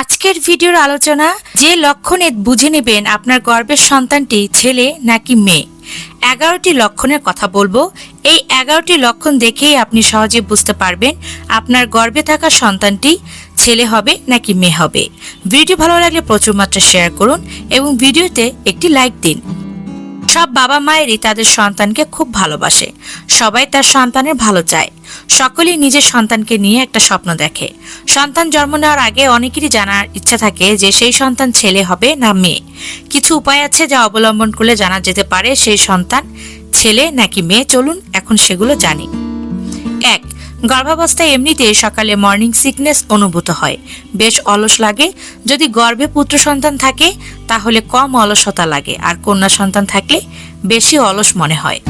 আজকের ভিডিওর আলোচনা, যে লক্ষণে বুঝে নেবেন আপনার গর্বের সন্তানটি ছেলে নাকি মেয়ে। এগারোটি লক্ষণের কথা বলব। এই এগারোটি লক্ষণ দেখেই আপনি সহজে বুঝতে পারবেন আপনার গর্বে থাকা সন্তানটি ছেলে হবে নাকি মেয়ে হবে। ভিডিও ভালো লাগলে প্রচুর মাত্রা শেয়ার করুন এবং ভিডিওতে একটি লাইক দিন। সব বাবা মায়েরই তাদের সন্তানকে খুব ভালোবাসে। সবাই তার সন্তানের ভালো চায়। সকলেই নিজের সন্তানকে নিয়ে একটা স্বপ্ন দেখে। সন্তান জন্ম নেওয়ার আগে অনেকেরই জানার ইচ্ছা থাকে যে সেই সন্তান ছেলে হবে না মেয়ে। কিছু উপায় আছে যা অবলম্বন করলে জানা যেতে পারে সেই সন্তান ছেলে নাকি মেয়ে। চলুন এখন সেগুলো জানি। এক গর্ভাবস্থায় এমনিতে সকালে মর্নিং সিকনেস অনুভূত হয়। বেশ অলস লাগে। যদি গর্ভে পুত্র সন্তান থাকে, তাহলে কম অলসতা লাগে। আর কন্যা সন্তান থাকলে বেশি অলস মনে হয়।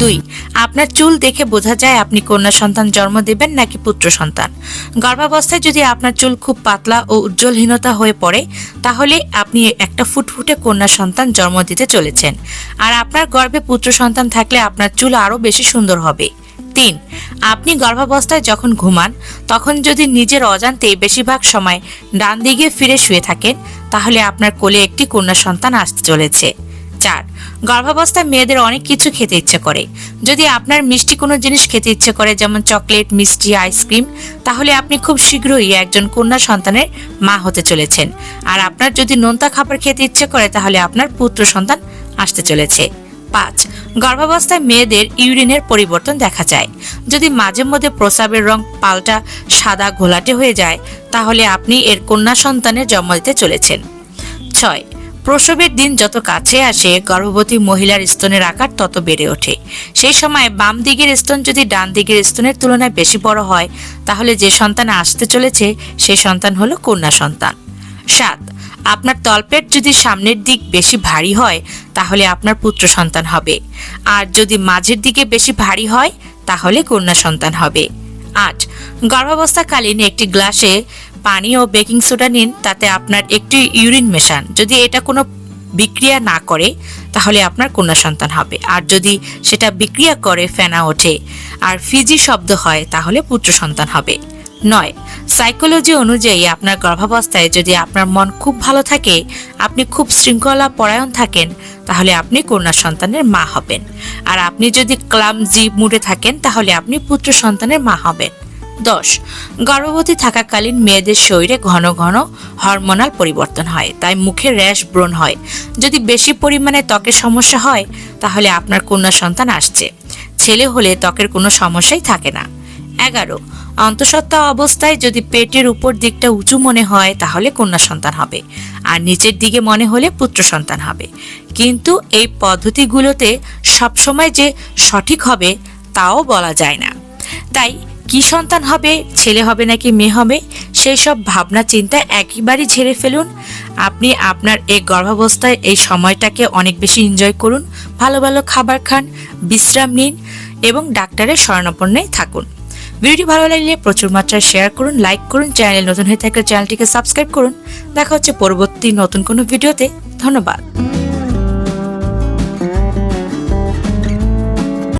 দুই, আপনার চুল দেখে বোঝা যায় আপনি কন্যা সন্তান জন্ম দেবেন নাকি পুত্র সন্তান। গর্ভাবস্থায় যদি আপনার চুল খুব পাতলা ও উজ্জ্বলহীনতা হয়ে পড়ে, তাহলে আপনি একটা ফুটফুটে কন্যা সন্তান জন্ম দিতে চলেছেন। আর আপনার গর্ভে পুত্র সন্তান থাকলে আপনার চুল আরও বেশি সুন্দর হবে। তিন, আপনি গর্ভাবস্থায় যখন ঘুমান, তখন যদি নিজের অজান্তে বেশিরভাগ সময় ডান দিকে ফিরে শুয়ে থাকেন, তাহলে আপনার কোলে একটি কন্যা সন্তান আসতে চলেছে। চার, গর্ভাবস্থায় মেয়েদের অনেক কিছু খেতে ইচ্ছে করে। যদি আপনার মিষ্টি কোনো জিনিস খেতে ইচ্ছে করে, যেমন চকলেট, মিষ্টি, আইসক্রিম, তাহলে আপনি খুব শীঘ্রই একজন কন্যা সন্তানের মা হতে চলেছেন। আর আপনার যদি নোনতা খাবার খেতে ইচ্ছে করে, তাহলে আপনার পুত্র সন্তান আসতে চলেছে। পাঁচ, গর্ভাবস্থায় মেয়েদের ইউরিনের পরিবর্তন দেখা যায়। যদি মাঝে মধ্যে প্রস্রাবের রং পাল্টা, সাদা, ঘোলাটে হয়ে যায়, তাহলে আপনি এর কন্যা সন্তানের জন্ম দিতে চলেছেন। ছয় প্রসবের দিন যত কাছে আসে, গর্ভবতী মহিলার স্তনের আকার তত বেড়ে ওঠে। সেই সময় বাম দিকের স্তন যদি ডান দিকের স্তনের তুলনায় বেশি বড় হয়, তাহলে যে সন্তান আসতে চলেছে, সেই সন্তান হলো কন্যা সন্তান। সাত, আপনার তলপেট যদি সামনের দিক বেশি ভারী হয়, তাহলে আপনার পুত্র সন্তান হবে। আর যদি মাঝের দিকে বেশি ভারী হয়, তাহলে কন্যা সন্তান হবে। আট, গর্ভাবস্থাকালীন একটি গ্লাসে পানি ও বেকিং সোডা নিন, তাতে আপনার একটি ইউরিন মেশান। যদি এটা কোনো বিক্রিয়া না করে, তাহলে আপনার কন্যা সন্তান হবে। আর যদি সেটা বিক্রিয়া করে, ফেনা ওঠে, আর ফিজি শব্দ হয়, তাহলে পুত্র সন্তান হবে। নয় সাইকোলজি অনুযায়ী আপনার গর্ভাবস্থায় যদি আপনার মন খুব ভালো থাকে, আপনি খুব শৃঙ্খলা পরায়ণ থাকেন, তাহলে আপনি কন্যা সন্তানের মা হবেন। আর আপনি যদি ক্লামজি মুডে থাকেন, তাহলে আপনি পুত্র সন্তানের মা হবেন। দশ। গর্ভবতী থাকাকালীন মেয়েদের শরীরে ঘন ঘন হরমোনাল পরিবর্তন হয়, তাই মুখে র্যাশ ব্রণ হয়। যদি বেশি পরিমাণে ত্বকের সমস্যা হয়, তাহলে আপনার কন্যা সন্তান আসছে। ছেলে হলে ত্বকের কোনো সমস্যাই থাকে না। এগারো। অন্তঃসত্ত্বা অবস্থায় যদি পেটের উপর দিকটা উঁচু মনে হয়, তাহলে কন্যা সন্তান হবে। আর নিচের দিকে মনে হলে পুত্র সন্তান হবে। কিন্তু এই পদ্ধতিগুলোতে সবসময় যে সঠিক হবে, তাও বলা যায় না। তাই কি সন্তান হবে? ছেলে হবে নাকি মেয়ে হবে? সেই সব ভাবনা, চিন্তা একেবারেই ঝেড়ে ফেলুন। আপনি আপনার এই গর্ভাবস্থায় এই সময়টাকে অনেক বেশি এনজয় করুন। ভালো ভালো খাবার খান, বিশ্রাম নিন এবং ডাক্তারের শরণাপন্নে থাকুন। ভিডিওটি ভালো লাগলে প্রচুর মাত্রায় শেয়ার করুন লাইক করুন চ্যানেল নতুন হয়ে থাকলে চ্যানেলটিকে সাবস্ক্রাইব করুন। দেখা হচ্ছে পরবর্তী নতুন কোনো ভিডিওতে। ধন্যবাদ।